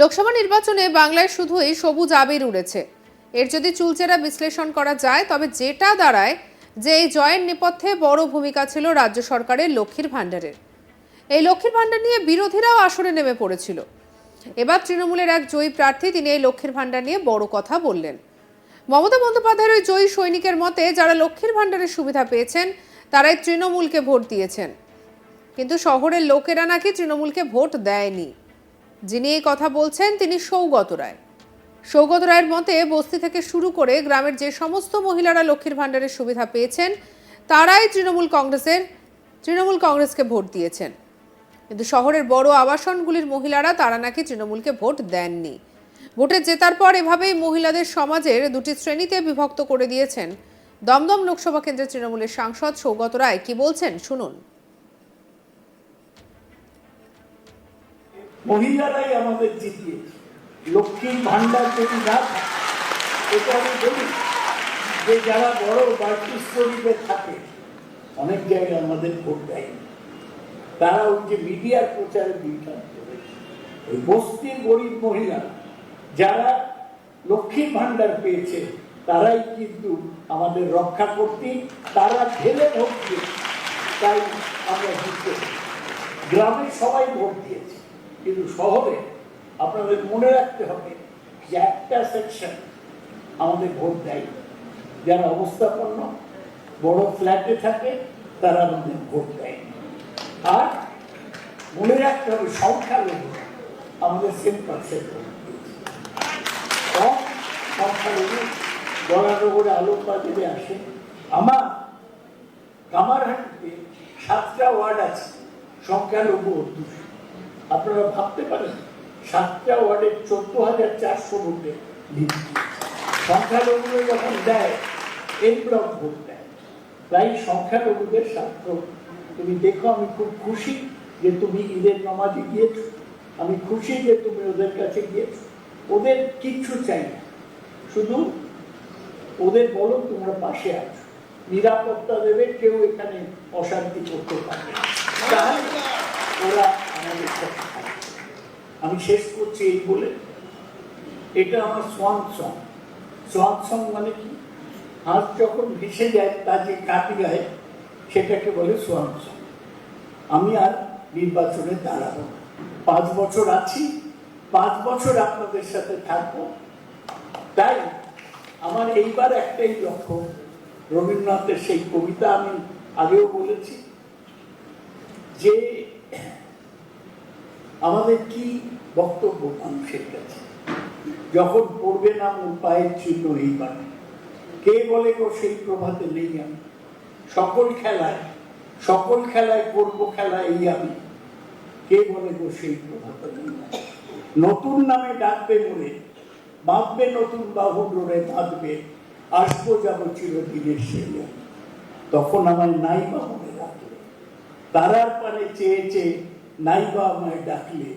লোকসভা নির্বাচনে বাংলায় শুধুই সবুজ আবির উড়েছে। এর যদি চুলচেরা বিশ্লেষণ করা যায়, তবে যেটা দাঁড়ায় যে এই জয়ের নেপথ্যে বড় ভূমিকা ছিল রাজ্য সরকারের লক্ষ্মীর ভাণ্ডারের। এই লক্ষ্মীর ভাণ্ডার নিয়ে বিরোধীরাও আসরে নেমে পড়েছিল। এবার তৃণমূলের এক জয়ী প্রার্থী তিনি এই লক্ষ্মীর ভাণ্ডার নিয়ে বড় কথা বললেন। মমতা বন্দ্যোপাধ্যায়ের ওই জয়ী সৈনিকের মতে, যারা লক্ষ্মীর ভাণ্ডারের সুবিধা পেয়েছেন, তারাই তৃণমূলকে ভোট দিয়েছেন। কিন্তু শহরের লোকেরা নাকি তৃণমূলকে ভোট দেয়নি। যিনি এই কথা বলছেন, তিনি সৌগত রায়। সৌগত রায়ের মতে বস্তি থেকে শুরু করে গ্রামের যে সমস্ত মহিলারা লক্ষ্মীর ভাণ্ডারের সুবিধা পেয়েছেন, তারাই তৃণমূল কংগ্রেসের, তৃণমূল কংগ্রেসকে ভোট দিয়েছেন। কিন্তু শহরের বড় আবাসনগুলির মহিলারা, তারা নাকি তৃণমূলকে ভোট দেননি। ভোটে জেতার পর এভাবেই মহিলাদের সমাজের দুটি শ্রেণীতে বিভক্ত করে দিয়েছেন দমদম লোকসভা কেন্দ্রের তৃণমূলের সাংসদ সৌগত রায়। কি বলছেন? শুনুন। মহিলারাই আমাদের জিতিয়েছে লক্ষ্মীর ভান্ডার যদি না এটা আমি বলি, যে যারা বড় বার্টিস্তরীতে থাকে, অনেক জায়গায় আমাদের ভোট দেয়নি। তারা ওই যে মিডিয়ার প্রচারে বিজ্ঞান ওই বস্তির গরিব মহিলা, যারা লক্ষ্মীর ভান্ডার পেয়েছে, তারাই কিন্তু আমাদের রক্ষা করতে, তারা ঢেলে ভোট দিয়েছে। তাই আমরা গ্রামে সবাই ভোট দিয়েছে। কিন্তু শহরে আপনাদের মনে রাখতে হবে যে একটা সেকশন আমাদের ভোট দেয়। যারা অবস্থাপন্ন, বড় ফ্ল্যাটে থাকে, তারা আমাদের ভোট দেয়। আর মনে রাখতে হবে সংখ্যালঘু আমাদের সেম পার্সেন্ট ভোট দিয়েছে কম সংখ্যালঘু জলানগরে আসে। আমার কামারহাটিতে সাতটা ওয়ার্ড আছে, সংখ্যালঘু দুশো আপনারা ভাবতে পারেন, সাতটা ওয়ার্ডের চোদ্দ হাজার চারশো ভোটে সংখ্যালঘুরা যখন দেয়, এই ব্লক ভোট দেয়। তাই সংখ্যালঘুদের স্বার্থ তুমি দেখো, আমি খুব খুশি যে তুমি ঈদের নামাজে গিয়েছো। আমি খুশি যে তুমি ওদের কাছে গিয়েছো। ওদের কিচ্ছু চাই না। শুধু ওদের বলো, তোমরা পাশে আছো। নিরাপত্তা দেবে, কেউ এখানে অশান্তি করতে পারবে। তাহলে ওরা। আমি শেষ করছি এই বলে। এটা আমার সোয়ান সং সোয়ান সং মানে কি? হাত যখন ভেসে যায়, তা যে কাটি গায়ে সেটাকে বলে সোয়ান সং আমি আর নির্বাচনে দাঁড়াবো পাঁচ বছর আছি, পাঁচ বছর আপনাদের সাথে থাকব। তাই আমার এইবার একটাই লক্ষ্য, রবীন্দ্রনাথের সেই কবিতা আমি আগেও বলেছি, যে আমাদের কি বক্তব্য? মানুষের কাছে। যখন পড়বে না মোর পায়ের চিহ্ন এই বাণী। কে বলে গো সেই প্রভাতে নেই আমি? সকল খেলায় সকল খেলায় করব খেলা এই আমি। কে বলে গো সেই প্রভাতে নতুন নামে ডাকবে মনে, বাঁধবে নতুন বাহু ডোরে বাঁধবে, আসব যাব চিরদিনের সেই। তখন আমার নাই বা মনে রাখলে তারার পানে চেয়ে চেয়ে নাইবা আমায় ডাকলে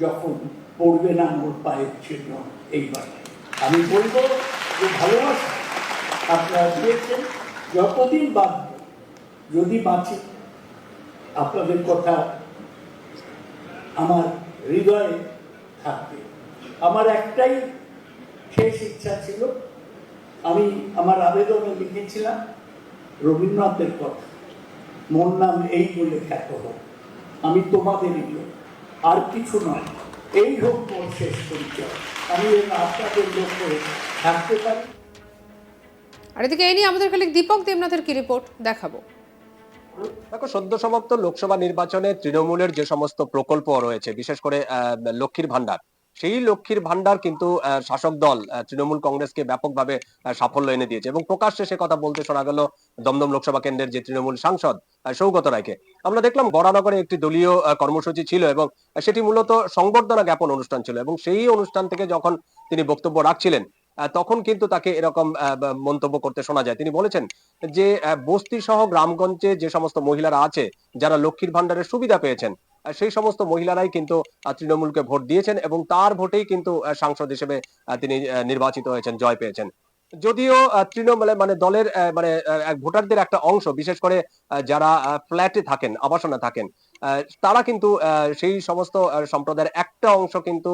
যখন পড়বে না মোর পায়ের চিহ্ন এইবার। আমি বলব যে ভালোবাসা আপনারা দিয়েছেন, যতদিন বাঁচব, যদি বাঁচি, আপনাদের কথা আমার হৃদয়ে থাকবে। আমার একটাই শেষ ইচ্ছা ছিল, আমি আমার আবেদনে লিখেছিলাম, রবীন্দ্রনাথের কথা মোর নাম এই বলে খ্যাত হোক। আমি তোমাদেরই লোক আর কিছু নয়। এই হোক মোর শেষ পরিচয়। আমি এই আপনাদের লোক করে থাকতে পারি। আর এদিকে এই নিয়ে আমাদের খালি দীপক দেবনাথের কি রিপোর্ট দেখাবো। দেখো সদ্য সমাপ্ত লোকসভা নির্বাচনে তৃণমূলের যে সমস্ত প্রকল্প রয়েছে বিশেষ করে আহ, লক্ষ্মীর ভান্ডার সেই লক্ষ্মীর ভান্ডার কিন্তু শাসক দল তৃণমূল কংগ্রেসকে ব্যাপকভাবে সাফল্য এনে দিয়েছে। এবং প্রকাশ্যে সে কথা বলতে শোনা গেল দমদম লোকসভা কেন্দ্রের যে তৃণমূল সাংসদ সৌগত রায়কে। আমরা দেখলাম বরানগরে একটি দলীয় কর্মসূচি ছিল এবং সেটি মূলত সংবর্ধনা জ্ঞাপন অনুষ্ঠান ছিল এবং সেই অনুষ্ঠান থেকে যখন তিনি বক্তব্য রাখছিলেন তখন কিন্তু তাকে এরকম মন্তব্য করতে শোনা যায়। তিনি বলেছেন যে বস্তি সহ গ্রামগঞ্জে যে সমস্ত মহিলারা আছে, যারা লক্ষ্মীর ভান্ডারের সুবিধা পেয়েছেন সেই সমস্ত মহিলারাই কিন্তু তৃণমূলকে ভোট দিয়েছেন এবং তার ভোটেই কিন্তু সাংসদ হিসেবে তিনি নির্বাচিত হয়েছেন, জয় পেয়েছেন। যদিও তৃণমূলে মানে দলের মানে ভোটারদের একটা অংশ, বিশেষ করে যারা ফ্ল্যাটে থাকেন, আবাসনে থাকেন তারা কিন্তু সেই সমস্ত সম্প্রদায়ের একটা অংশ কিন্তু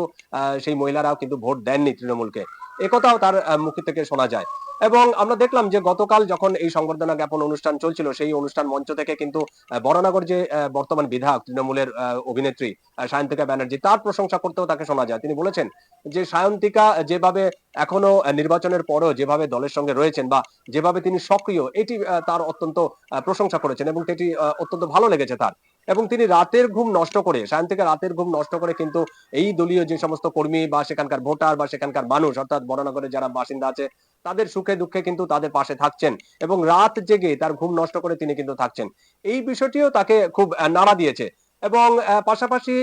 সেই মহিলারাও কিন্তু ভোট দেননি তৃণমূলকে। একথাও তার মুখ থেকে শোনা যায়। এবং আমরা দেখলাম যে গতকাল যখন এই সংবর্ধনা জ্ঞাপন অনুষ্ঠান চলছিল, সেই অনুষ্ঠান মঞ্চ থেকে কিন্তু বরানগর যে বর্তমান বিধায়ক তৃণমূলের অভিনেত্রী সায়ন্তিকা ব্যানার্জি, তার প্রশংসা করতেও তাকে শোনা যায়। তিনি বলেছেন যে সায়ন্তিকা যেভাবে এখনও নির্বাচনের পরও যেভাবে দলের সঙ্গে রয়েছেন বা যেভাবে তিনি সক্রিয়, এটি তার অত্যন্ত প্রশংসা করেছেন এবং এটি অত্যন্ত ভালো লেগেছে তার। এবং তিনি রাতের ঘুম নষ্ট করে, সায়ন্তিকা রাতের ঘুম নষ্ট করে কিন্তু এই দলীয় যে সমস্ত কর্মী বা সেখানকার ভোটার বা সেখানকার মানুষ, অর্থাৎ বরানগরের যারা বাসিন্দা আছে তাদের সুখে দুঃখে কিন্তু তাদের পাশে থাকছেন এবং রাত জেগে তার ঘুম নষ্ট করে তিনি কিন্তু থাকছেন। এই বিষয়টিও তাকে খুব নাড়া দিয়েছে এবং পাশাপাশি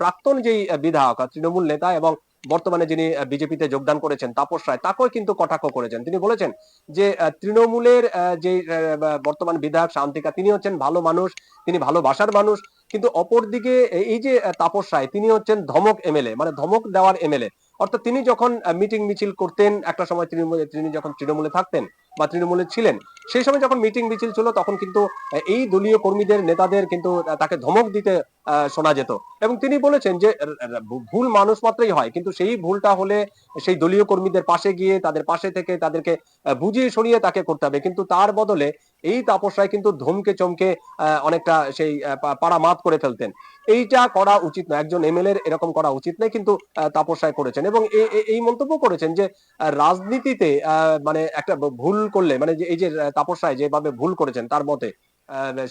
প্রাক্তন যেই বিধায়ক তৃণমূল নেতা এবং বর্তমানে যিনি বিজেপিতে যোগদান করেছেন তাপস রায়, তাকেও কিন্তু কটাক্ষ করেছেন। তিনি বলেছেন যে তৃণমূলের যে বর্তমান বিধায়ক শান্তিকা, তিনি হচ্ছেন ভালো মানুষ, তিনি ভালোবাসার মানুষ, কিন্তু অপরদিকে, এই যে তাপস রায়, তিনি হচ্ছেন ধমক এমএলএ মানে ধমক দেওয়ার এমএলএ। অর্থাৎ তিনি যখন মিটিং মিছিল করতেন একটা সময় তৃণমূলে তিনি যখন তৃণমূলে থাকতেন বা তৃণমূলে ছিলেন সেই সময় যখন মিটিং মিছিল ছিল তখন কিন্তু এই দলীয় কর্মীদের নেতাদের কিন্তু তাকে ধমক দিতে শোনা যেত। এবং তিনি বলেছেন যে ভুল মানুষ মাত্রই হয় কিন্তু সেই ভুলটা হলে সেই দলীয় কর্মীদের পাশে গিয়ে তাদের পাশে থেকে তাদেরকে বুঝিয়ে সরিয়ে তাকে করতে হবে। কিন্তু তার বদলে এই তাপস রায় কিন্তু ধমকে চমকে অনেকটা সেই পাড়া মাত করে ফেলতেন। এইটা করা উচিত না একজন এমএলএ এরকম করা উচিত নয় কিন্তু আহ, তাপস রায় করেছেন। এবং এই মন্তব্য করেছেন যে রাজনীতিতে মানে একটা ভুল করলে মানে এই যে তাপস রায় যেভাবে ভুল করেছেন তার মতে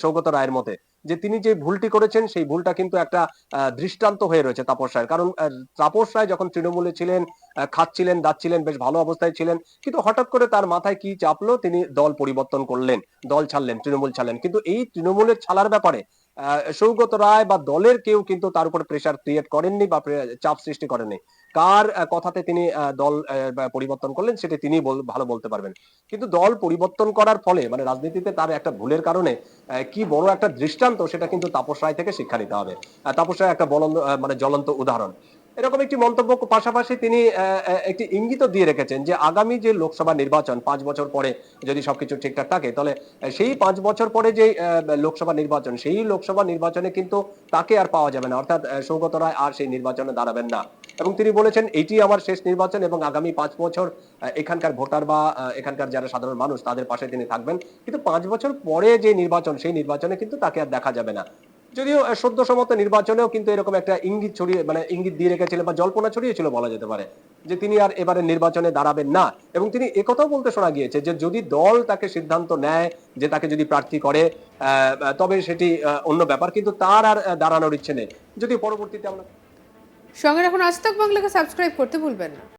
সৌগত রায়ের মতে, যে, তিনি যে ভুলটি করেছেন, সেই ভুলটা কিন্তু একটা দৃষ্টান্ত হয়ে রয়েছে তাপস রায়ের। কারণ তাপস রায় যখন তৃণমূলে ছিলেন খাচ্ছিলেন, দাচ্ছিলেন, বেশ ভালো অবস্থায় ছিলেন, কিন্তু হঠাৎ করে তার মাথায় কি চাপলো, তিনি দল পরিবর্তন করলেন, দল ছাড়লেন, তৃণমূল ছাড়লেন। কিন্তু এই তৃণমূলের ছাড়ার ব্যাপারে সৌগত রায় বা দলের কেউ কিন্তু তার উপর প্রেসার ক্রিয়েট করেননি বা চাপ সৃষ্টি করেননি। কার কথাতে তিনি দল পরিবর্তন করলেন সেটা তিনি ভালো বলতে পারবেন। কিন্তু দল পরিবর্তন করার ফলে মানে রাজনীতিতে তার একটা ভুলের কারণে কি বড় একটা দৃষ্টান্ত সেটা কিন্তু তাপস রায় থেকে শিক্ষা নিতে হবে। তাপস রায় একটা বলন্ত মানে জ্বলন্ত উদাহরণ। এরকম একটি মন্তব্য পাশাপাশি তিনি একটি ইঙ্গিত দিয়ে রেখেছেন যে আগামী যে লোকসভা নির্বাচন পাঁচ বছর পরে যদি সবকিছু ঠিকঠাক থাকে, তাহলে সেই পাঁচ বছর পরে যে লোকসভা নির্বাচন, সেই লোকসভা নির্বাচনে কিন্তু তাকে আর পাওয়া যাবে না। অর্থাৎ সৌগত রায় আর সেই নির্বাচনে দাঁড়াবেন না। এবং তিনি বলেছেন, এটি আমার শেষ নির্বাচন এবং আগামী পাঁচ বছর এখানকার ভোটার বা এখানকার যারা সাধারণ মানুষ, তাদের পাশে তিনি থাকবেন। কিন্তু পাঁচ বছর পরে যে নির্বাচন, সেই নির্বাচনে কিন্তু তাকে আর দেখা যাবে না। যদিও সদ্য সমত নির্বাচনেও কিন্তু এরকম একটা ইঙ্গিত ছড়িয়ে মানে ইঙ্গিত দিয়ে রেখেছিলেন বা জল্পনা ছড়িয়েছিল বলা যেতে পারে, যে তিনি আর এবারে নির্বাচনে দাঁড়াবেন না। এবং তিনি একথাও বলতে শোনা গিয়েছে যে, যদি দল তাকে সিদ্ধান্ত নেয় যে তাকে যদি প্রার্থী করে তবে সেটি অন্য ব্যাপার, কিন্তু তার আর দাঁড়ানোর ইচ্ছে নেই। যদি পরবর্তীতে আমরা সঙ্গে এখন আজ তাক বাংলাকে সাবস্ক্রাইব করতে ভুলবেন না।